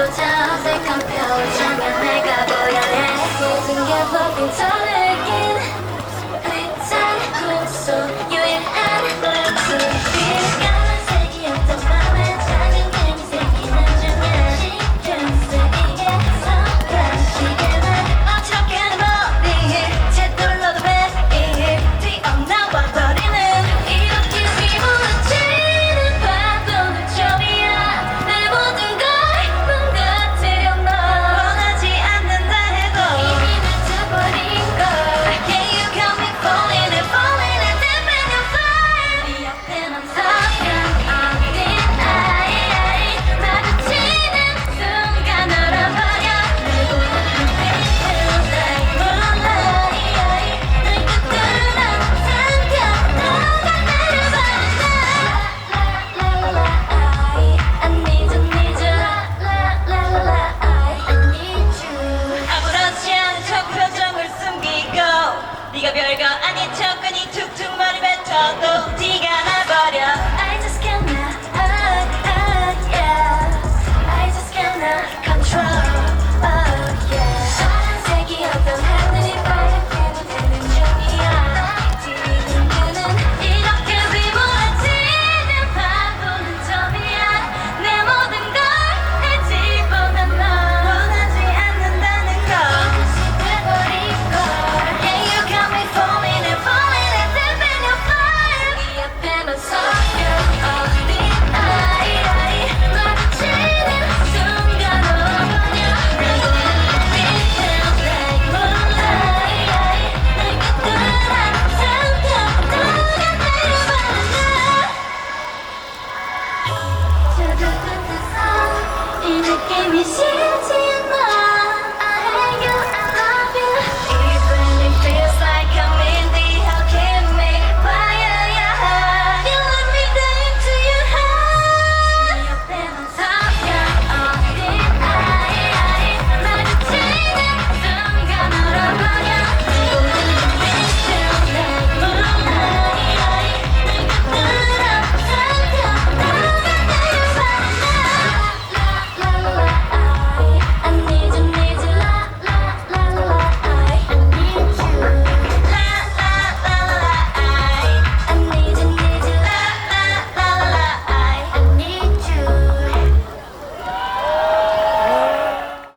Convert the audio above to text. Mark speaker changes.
Speaker 1: 조차 어색한 표정에 내가 보여내 모든 게 perfect Pick up your girl Don't make every